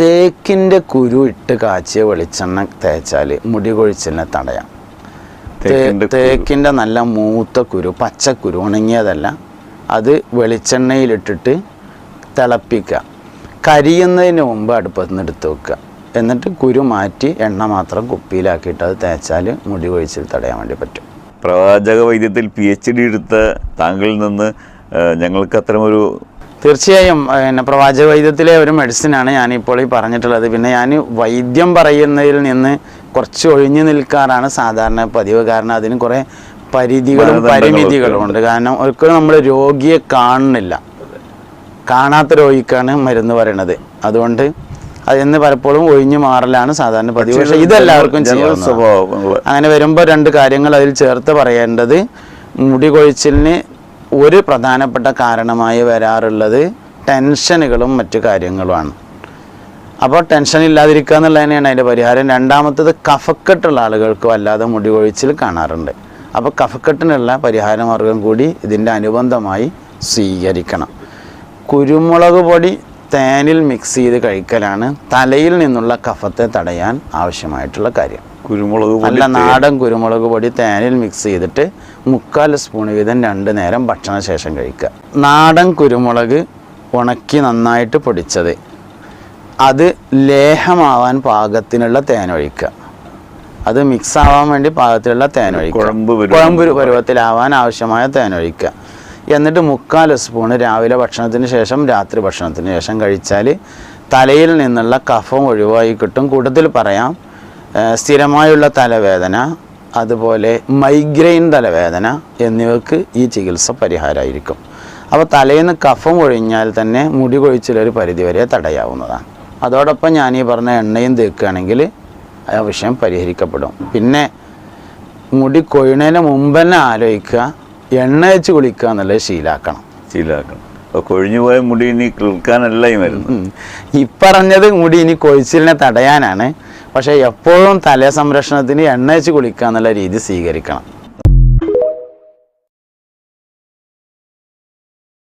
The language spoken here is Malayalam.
തേക്കിന്റെ കുരു ഇട്ട് കാച്ചിയ വെളിച്ചെണ്ണ തേച്ചാൽ മുടി കൊഴിച്ചിലിനെ തടയാം. തേക്കിന്റെ നല്ല മൂത്ത കുരു പച്ചക്കുരു ഉണങ്ങിയതല്ല. അത് വെളിച്ചെണ്ണയിലിട്ടിട്ട് തിളപ്പിക്കുക. കരിയുന്നതിന് മുമ്പ് അടുപ്പത്ത് നിന്ന് എടുത്ത് വെക്കുക. എന്നിട്ട് കുരു മാറ്റി എണ്ണ മാത്രം കുപ്പിയിലാക്കിയിട്ട് അത് തേച്ചാൽ മുടി കൊഴിച്ചിൽ തടയാൻ വേണ്ടി പറ്റും. പ്രവാചക വൈദ്യത്തിൽ പി എച്ച് ഡി എടുത്ത താങ്കളിൽ നിന്ന് ഞങ്ങൾക്ക് അത്തരമൊരു തീർച്ചയായും പിന്നെ പ്രവാചക വൈദ്യത്തിലെ ഒരു മെഡിസിനാണ് ഞാനിപ്പോൾ ഈ പറഞ്ഞിട്ടുള്ളത്. പിന്നെ ഞാൻ വൈദ്യം പറയുന്നതിൽ നിന്ന് കുറച്ച് ഒഴിഞ്ഞു നിൽക്കാറാണ് സാധാരണ പതിവ്. കാരണം അതിന് കുറേ പരിധികളും പരിമിതികളും ഉണ്ട്. കാരണം ഒരിക്കലും നമ്മൾ രോഗിയെ കാണുന്നില്ല. കാണാത്ത രോഗിക്കാണ് മരുന്ന് പറയണത്. അതുകൊണ്ട് അതെന്ന് പലപ്പോഴും ഒഴിഞ്ഞു മാറലാണ് സാധാരണ പതിവ്. പക്ഷേ ഇതെല്ലാവർക്കും ജനറൽ അങ്ങനെ വരുമ്പോൾ രണ്ട് കാര്യങ്ങൾ അതിൽ ചേർത്ത് പറയേണ്ടത്. മുടി കൊഴിച്ചിലിന് ഒരു പ്രധാനപ്പെട്ട കാരണമായി വരാറുള്ളത് ടെൻഷനുകളും മറ്റു കാര്യങ്ങളുമാണ്. അപ്പോൾ ടെൻഷൻ ഇല്ലാതിരിക്കുക എന്നുള്ളത് തന്നെയാണ് അതിന്റെ പരിഹാരം. രണ്ടാമത്തത് കഫക്കെട്ടുള്ള ആളുകൾക്ക് വല്ലാതെ മുടി കൊഴിച്ചിൽ കാണാറുണ്ട്. അപ്പോൾ കഫക്കെട്ടിനുള്ള പരിഹാര മാർഗം കൂടി ഇതിന്റെ അനുബന്ധമായി സ്വീകരിക്കണം. കുരുമുളക് പൊടി തേനിൽ മിക്സ് ചെയ്ത് കഴിക്കലാണ് തലയിൽ നിന്നുള്ള കഫത്തെ തടയാൻ ആവശ്യമായിട്ടുള്ള കാര്യം. കുരുമുളക് നല്ല നാടൻ കുരുമുളക് പൊടി തേനിൽ മിക്സ് ചെയ്തിട്ട് മുക്കാൽ സ്പൂൺ വീതം രണ്ട് നേരം ഭക്ഷണശേഷം കഴിക്കുക. നാടൻ കുരുമുളക് ഉണക്കി നന്നായിട്ട് പൊടിച്ചത്. അത് ലേഹമാവാൻ പാകത്തിനുള്ള തേൻ ഒഴിക്കുക. അത് മിക്സ് ആവാൻ വേണ്ടി പാകത്തിലുള്ള തേൻ ഒഴിക്കുക. കുഴമ്പ് പരുവത്തിലാവാൻ ആവശ്യമായ തേൻ ഒഴിക്കുക. എന്നിട്ട് മുക്കാൽ സ്പൂൺ രാവിലെ ഭക്ഷണത്തിന് ശേഷം രാത്രി ഭക്ഷണത്തിന് ശേഷം കഴിച്ചാൽ തലയിൽ നിന്നുള്ള കഫം ഒഴിവായി കിട്ടും. കൂട്ടത്തിൽ പറയാം സ്ഥിരമായുള്ള തലവേദന അതുപോലെ മൈഗ്രെയിൻ തലവേദന എന്നിവയ്ക്ക് ഈ ചികിത്സ പരിഹാരമായിരിക്കും. അപ്പോൾ തലയിൽ നിന്ന് കഫം ഒഴിഞ്ഞാൽ തന്നെ മുടി കൊഴിച്ചിലൊരു പരിധിവരെ തടയാവുന്നതാണ്. അതോടൊപ്പം ഞാൻ ഈ പറഞ്ഞ എണ്ണയും തേക്കുകയാണെങ്കിൽ ആ വിഷയം പരിഹരിക്കപ്പെടും. പിന്നെ മുടി കൊഴിയണതിന് മുമ്പ് തന്നെ ആലോചിക്കുക എണ്ണ വെച്ച് കുളിക്കുക എന്നുള്ളത് ശീലാക്കണം. ശീലാക്കണം. കൊഴിഞ്ഞു കൊഴിഞ്ഞുപോയ മുടി ഇനി ഈ മരുന്ന്. ഈ പറഞ്ഞത് മുടി ഇനി കൊഴിച്ചിലിനെ തടയാനാണ്. പക്ഷേ എപ്പോഴും തലേ സംരക്ഷണത്തിന് എണ്ണ വെച്ച് കുളിക്കുക എന്നുള്ള രീതി സ്വീകരിക്കണം.